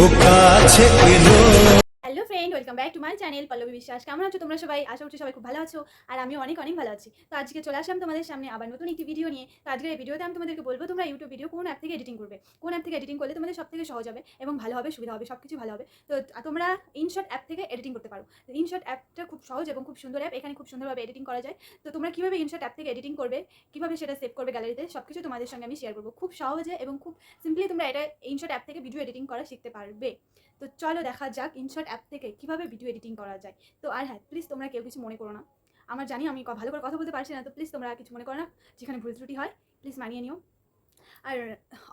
ও কাছে এলো hello welcome back to my channel Pallabi Biswas কেমন আছো তোমরা সবাই? আশা করছি সবাই খুব ভালো আছো, আর আমি অনেক অনেক ভালো আছি। তো আজকে চলে আসলাম তোমাদের সামনে আবার নতুন একটি ভিডিও নিয়ে। তো আজকের এই ভিডিওতে আমি তোমাদেরকে বলব, তোমরা ইউটিউব ভিডিও কোন অ্যাপ থেকে এডিটিং করবে? কোন অ্যাপ থেকে এডিটিং করলে তোমাদের সব থেকে সহজ হবে এবং ভালো হবে, সুবিধা হবে সব কিছু ভালো হবে? তো তোমরা ইনশর্ট অ্যাপ থেকে এডিটিং করতে পারো। ইনশর্ট অ্যাপটা খুব সহজ এবং খুব সুন্দর অ্যাপ এখানে খুব সুন্দরভাবে এডিটিং করা যায়। তো তোমরা কীভাবে ইনশর্ট অ্যাপ থেকে এডিটিং করবে, কীভাবে সেটা সেভ করবে গ্যালারিতে সব কিছু তোমাদের সঙ্গে আমি শেয়ার করব। খুব সহজে এবং খুব সিম্পলি তোমরা এটা ইনশর্ট অ্যাপ থেকে ভিডিও এডিটিং করা শিখতে পারবে। তো চলো দেখা যাক ইনশর্ট অ্যাপ থেকে কীভাবে ভিডিও এডিটিং করা যায়? তো আর হ্যাঁ প্লিজ তোমরা কেউ কিছু মনে করো না। আমার জানি আমি ভালো করে কথা বলতে পারছি না, তো প্লিজ তোমরা কিছু মনে করো না, যেখানে ভুল ত্রুটি হয় প্লিজ মানিয়ে নিও। আর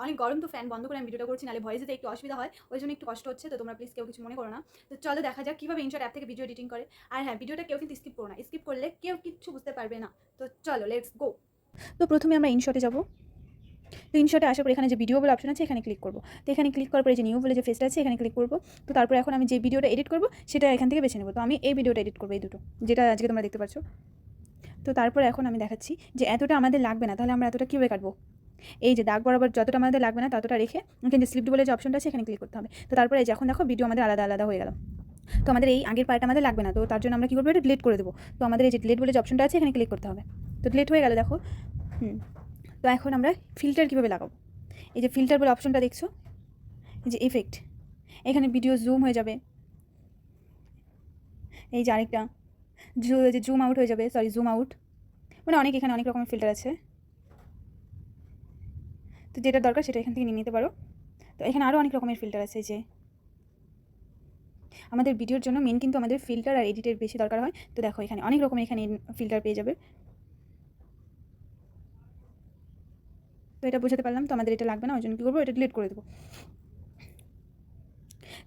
অনেক গরম তো ফ্যান বন্ধ করে আমি ভিডিওটা করছি, নাহলে ভয়েস দিতে একটু অসুবিধা হয়, ওই জন্য একটু কষ্ট হচ্ছে, তো তোমরা প্লিজ কেউ কিছু মনে করো না। তো চলো দেখা যাক কীভাবে ইনশট অ্যাপ থেকে ভিডিও এডিটিং করে। আর হ্যাঁ ভিডিওটা কেউ কিন্তু স্কিপ করো না স্কিপ করলে কেউ কিচ্ছু বুঝতে পারবে না। তো চলো লেটস গো তো প্রথমে আমরা ইনশটে যাব। তো আসার পর এখানে যে ভিডিও বলে অপশন আছে, এখানে ক্লিক করব। তো এখানে ক্লিক করার পরে যে নিউ বলে যে ফেসটা আছে, এখানে ক্লিক করব। তো তারপর এখন আমি যে ভিডিওটা এডিট করব, সেটা এখান থেকে বেছে নেব। তো আমি এই ভিডিওটা এডিট করব, এই দুটো, যেটা আজকে তোমরা দেখতে পাচ্ছ। তো তারপর এখন আমি দেখাচ্ছি যে এতটা আমাদের লাগবে না, তাহলে আমরা এতটা কীভাবে কাটবো? এই যে দাগ বরাবর যতটা আমাদের লাগবে না, ততটা রেখে এখানে যে স্লিপ বলে যে অপশনটা আছে, এখানে ক্লিক করতে হবে। তো তারপরে যখন দেখো ভিডিও আমাদের আলাদা আলাদা হয়ে গেল। তো আমাদের এই আগের পার্ট আমাদের লাগবে না, তো তার জন্য আমরা কী করব? এটা ডিলিট করে দেবো। তো আমাদের এই যে ডিলিট বলে যে অপশনটা আছে, এখানে ক্লিক করতে হবে। তো ডিলিট হয়ে গেল, দেখো। হুম। তো এখন আমরা ফিল্টার কীভাবে লাগাবো? এই যে ফিল্টার বলে অপশনটা দেখছ? এই যে এফেক্ট এখানে ভিডিও জুম হয়ে যাবে। এই যে আরেকটা। যে জুম আউট হয়ে যাবে। সরি জুম আউট মানে অনেক এখানে অনেক রকমের ফিল্টার আছে। তো যেটা দরকার সেটা এখান থেকে নিয়ে নিতে পারো। তো এখানে আরও অনেক রকমের ফিল্টার আছে যে। আমাদের ভিডিওর জন্য মেন কিন্তু আমাদের ফিল্টার আর এডিটের বেশি দরকার হয়। তো দেখো এখানে অনেক রকমের এখানে ফিল্টার পেয়ে যাবে। এটা বোঝাতে পারলাম, তো আমাদের এটা লাগবে না ওই জন্য কী করব, এটা ডিলিট করে দেবো।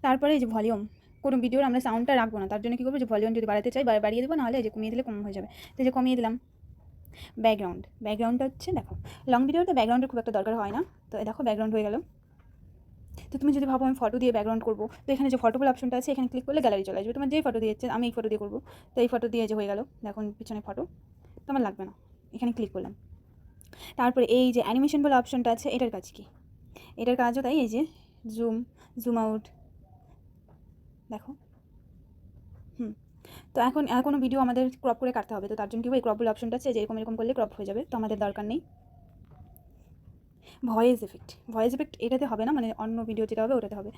তারপরে এই যে ভলিউম কোনো ভিডিওর আমরা সাউন্ডটা রাখব না, তার জন্য কী করব, যে ভলিউম যদি বাড়াতে চাই বাড়িয়ে দেবো, নাহলে যে কমিয়ে দিলে কম হয়ে যাবে। তো যে কমিয়ে দিলাম ব্যাকগ্রাউন্ড ব্যাকগ্রাউন্ডটা হচ্ছে, দেখো লং ভিডিওতে ব্যাকগ্রাউন্ডের খুব একটা দরকার হয় না, তো দেখো ব্যাকগ্রাউন্ড হয়ে গেল। তো তুমি যদি ভাবো আমি ফটো দিয়ে ব্যাকগ্রাউন্ড করব, তো এখানে যে ফটো বলে অপশনটা আছে, এখানে ক্লিক করলে গ্যালারি চলে আসবে। তোমার যেই ফটো দিয়েছে আমি এই ফটো দিয়ে করব। তো এই ফটো দিয়ে যে হয়ে গেল দেখুন পিছনে ফটো তো আমার লাগবে না, এখানে ক্লিক করলাম। তারপরে এই যে অ্যানিমেশন বলে অপশনটা আছে, এটার কাজ কি? এটার কাজও তাই, এই যে জুম জুম আউট দেখো। হুম, তো এখন, আর কোনো ভিডিও আমাদের ক্রপ করে কাটতে হবে, তো তার জন্য কি এই ক্রপ বলে অপশনটা আছে, যে এরকম এরকম করলে ক্রপ হয়ে যাবে, তো আমাদের দরকার নেই। ভয়েস এফেক্ট ভয়েস এফেক্ট এটাতে হবে না মানে অন্য ভিডিও যেটা হবে, ওটাতে হবে।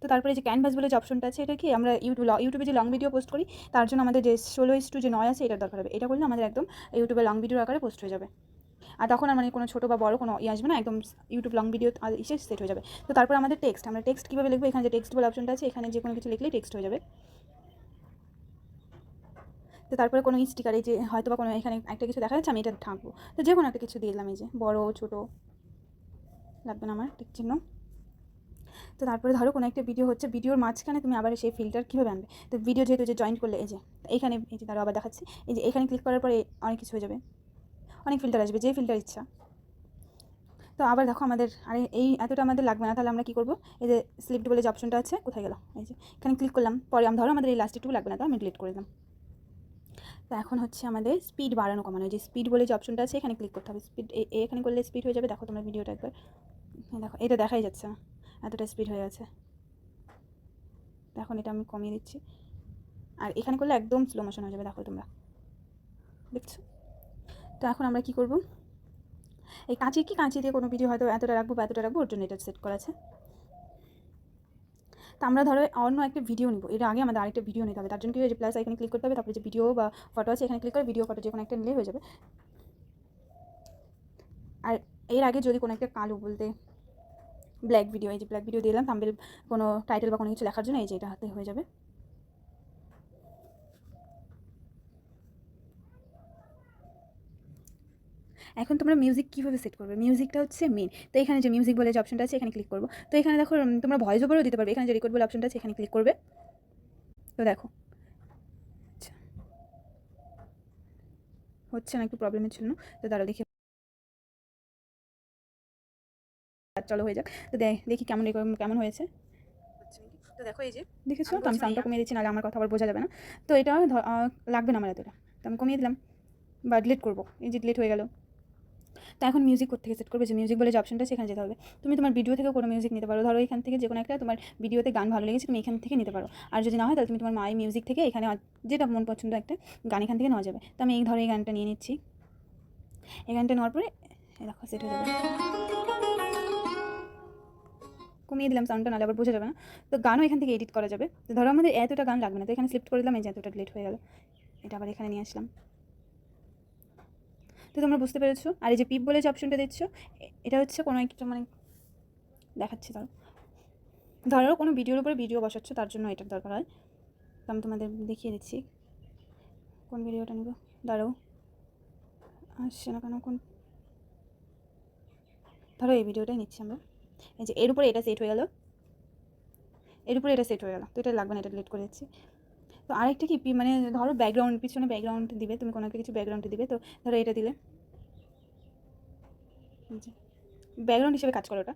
তো তারপরে যে ক্যানভাস বলে যে অপশনটা আছে, এটা কি? আমরা ইউটিউব ইউটিউবে যে লং ভিডিও পোস্ট করি, তার জন্য আমাদের যে ষোলো ইস টু যে নয় আছে, এটার দরকার হবে। এটা করলে আমাদের একদম ইউটিউবে লং ভিডিও আকারে পোস্ট হয়ে যাবে। আর তখন আর মানে কোনো ছোটো বা বড় কোনো ইয়ে আসবে না, একদম ইউটিউব লং ভিডিও এসে সেট হয়ে যাবে। তো তারপর আমাদের টেক্সট আমরা টেক্সট কীভাবে লিখব? এখানে যে টেক্সট বলে অপশনটা আছে, এখানে যে কোনো কিছু লিখলেই টেক্সট হয়ে যাবে। তো তারপরে কোনো স্টিকারে যে হয়তো বা কোনো এখানে একটা কিছু দেখা যাচ্ছে, আমি এটা ঢাকবো। তো যে কোনো একটা কিছু দিয়ে দিলাম, এই যে বড়ো, ছোটো, লাগবে না আমার টিক চিহ্ন। তো তারপরে ধরো কোনো একটা ভিডিও হচ্ছে ভিডিওর মাঝখানে তুমি আবার সেই ফিল্টার কীভাবে আনবে? তো ভিডিও যেহেতু যে জয়েন করলে, এই যে এইখানে এই যে তারা আবার দেখাচ্ছি, এই যে এখানে ক্লিক করার পরে অনেক কিছু হয়ে যাবে। অনেক ফিল্টার আসবে, যে ফিল্টার ইচ্ছা। তো আবার দেখো আমাদের, আরে এই এতটা আমাদের লাগবে না, তাহলে আমরা কী করব? এই যে স্লিপ বলে যে অপশনটা আছে, কোথায় গেল? এই যে, এখানে ক্লিক করলাম, পরে আমি ধরো আমাদের এই লাস্টেটুকু লাগবে না তো আমি ডিলিট করে দিলাম। তো এখন হচ্ছে আমাদের স্পিড বাড়ানো, কমানো যে স্পিড বলে যে অপশনটা আছে, এখানে ক্লিক করতে হবে। স্পিড এখানে করলে স্পিড হয়ে যাবে, দেখো তোমরা ভিডিওটা একবার। দেখো, এটা দেখাই যাচ্ছে না। এতটা স্পিড হয়ে গেছে। এখন এটা আমি কমিয়ে দিচ্ছি। আর এখানে করলে একদম স্লো মোশন হয়ে যাবে, দেখো তোমরা। দেখছ? তো এখন আমরা কি করব? এই কাঁচি, কি কাঁচি দিয়ে কোনো ভিডিও হয়তো এতটা রাখব বা এতটা রাখব, ওর জন্য এটা সেট করা আছে। তো আমরা ধরো অন্য একটা ভিডিও নিব। এর আগে আমাদের আরেকটা ভিডিও নিতে হবে। তার জন্য কি হয়েছে? প্লাস এখানে ক্লিক করতে হবে, তারপরে যে ভিডিও বা ফটো আছে, এখানে ক্লিক করে ভিডিও ফটো যে কোনো একটা নিলেই হয়ে যাবে। আর এর আগে যদি কোনো একটা কালো বলতে ব্ল্যাক ভিডিও এই যে ব্ল্যাক ভিডিও দিলাম থাম্বেল কোনো টাইটেল বা কোনো কিছু লেখার জন্য এই যে এটা হাতে হয়ে যাবে। এখন তোমরা মিউজিক কীভাবে সেট করবে? মিউজিকটা হচ্ছে মেন তো এখানে যে মিউজিক বলে যে অপশনটা আছে, এখানে ক্লিক করব। তো এখানে দেখো তোমরা ভয়েস ওভারও দিতে পারবে। এখানে যে রেকর্ড বলে অপশনটা আছে, এখানে ক্লিক করবে। তো দেখো। আচ্ছা। হচ্ছে না, একটু প্রবলেমের জন্য। তো তারা দেখে। চলো হয়ে যাক। তো দেখি কেমন কেমন হয়েছে। তো দেখো এই যে দেখেছ? তো আমি সাউন্ডটা কমিয়ে দিচ্ছি নাহলে আমার কথা আবার বোঝা যাবে না। তো এটা লাগবে না আমার এতটা। তো আমি কমিয়ে দিলাম বা ডিলিট করব। এই যে ডিলিট হয়ে গেল। তো এখন মিউজিক থেকে সেট করবে? যে মিউজিক বলে যে অপশনটা সেখানে যেতে হবে। তুমি তোমার ভিডিও থেকে কোনো মিউজিক নিতে পারো। ধরো এখান থেকে যে কোনো একটা তোমার ভিডিওতে গান ভালো লেগেছে তুমি এখান থেকে নিতে পারো। আর যদি না হয় তাহলে তুমি তোমার মাই মিউজিক থেকে এখানে যেটা মন পছন্দ একটা গান এখান থেকে নেওয়া যাবে। তো আমি এই ধরো এই গানটা নিয়ে নিচ্ছি। এই গানটা নেওয়ার পরে দেখো সেট হয়ে যাবে। কমিয়ে দিলাম সাউন্ডটা নাহলে আবার বোঝা যাবে না। তো গানও এখান থেকে এডিট করা যাবে। তো ধরো আমাদের এতটা গান লাগবে না, তো এখানে সিলেক্ট করে দিলাম, এই যে এতটা ডিলিট হয়ে গেল। এটা আবার এখানে নিয়ে আসলাম। তো তোমরা বুঝতে পেরেছ? আর এই যে পিপ বলে যে অপশনটা দিচ্ছ এটা হচ্ছে কোনো একটা মানে দেখাচ্ছি, ধরো। ধরো কোনো ভিডিওর উপরে ভিডিও বসাচ্ছ, তার জন্য এটার দরকার হয়। তো আমি তোমাদের দেখিয়ে দিচ্ছি। কোন ভিডিওটা নেব? দাঁড়াও। আসছে না কেন? কোন ধরো এই ভিডিওটাই নিচ্ছি আমরা। এই যে এর উপরে এটা সেট হয়ে গেল। এর উপরে এটা সেট হয়ে গেল। তো এটা লাগবে না, এটা ডিলিট করে দিচ্ছি। তো আরেকটা কি মানে ধরো ব্যাকগ্রাউন্ড পিছনে ব্যাকগ্রাউন্ড দিবে, তুমি কোনো একটা কিছু ব্যাকগ্রাউন্ড দিবে, তো ধরো এটা দিলে। ব্যাকগ্রাউন্ড হিসেবে কাজ করো ওটা।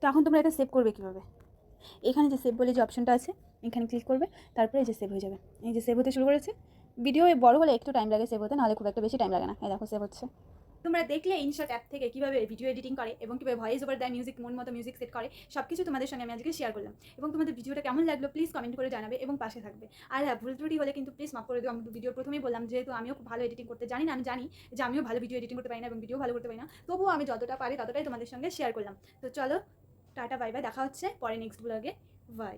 তো এখন তোমরা এটা সেভ করবে কীভাবে? এখানে যে সেভ বলে যে অপশনটা আছে, এখানে ক্লিক করবে, তারপরে এই যে সেভ হয়ে যাবে। এই যে সেভ হতে শুরু করেছে। ভিডিও বড় হলে একটু টাইম লাগে সেভ হতে, নাহলে খুব একটা বেশি টাইম লাগে না। এই দেখো সেভ হচ্ছে। তোমরা দেখলে ইনশট অ্যাপ থেকে কীভাবে ভিডিও এডিটিং করে এবং কীভাবে ভয়েস ওভার দেয় মিউজিক মন মতো মিউজিক সেট করে সব কিছু তোমাদের সঙ্গে আমি আজকে শেয়ার করলাম। এবং তোমাদের ভিডিওটা কেমন লাগল প্লিজ কমেন্ট করে জানাবে এবং পাশে থাকবে। আর হ্যাঁ ভুল ত্রুটি হলে কিন্তু প্লিজ মাফ করে দিও, আমি ভিডিওর প্রথমেই বললাম, যেহেতু আমিও ভালো এডিটিং করতে জানি না, আমি জানি যে আমিও ভালো ভিডিও এডিটিং করতে পারি না এবং ভিডিও ভালো করতে পারি না। তবুও আমি যতটা পারি ততটাই তোমাদের সঙ্গে শেয়ার করলাম। তো চলো, টাটা বাই বাই দেখা হচ্ছে পরে নেক্সট ব্লগে বাই